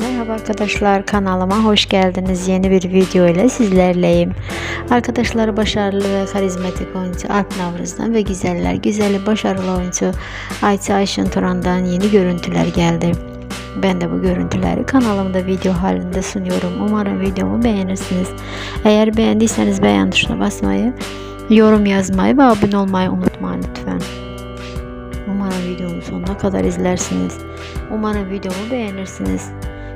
Merhaba arkadaşlar kanalıma hoş geldiniz. Yeni bir video ile sizlerleyim. Arkadaşlar başarılı ve karizmatik oyuncu Alp Navruz'dan ve güzeller güzeli başarılı oyuncu Ayça Ayşin Turan'dan yeni görüntüler geldi. Ben de bu görüntüleri kanalımda video halinde sunuyorum. Umarım videomu beğenirsiniz. Eğer beğendiyseniz beğen tuşuna basmayı, yorum yazmayı ve abone olmayı unutmayın lütfen. Umarım videomu sonuna kadar izlersiniz. Umarım videomu beğenirsiniz.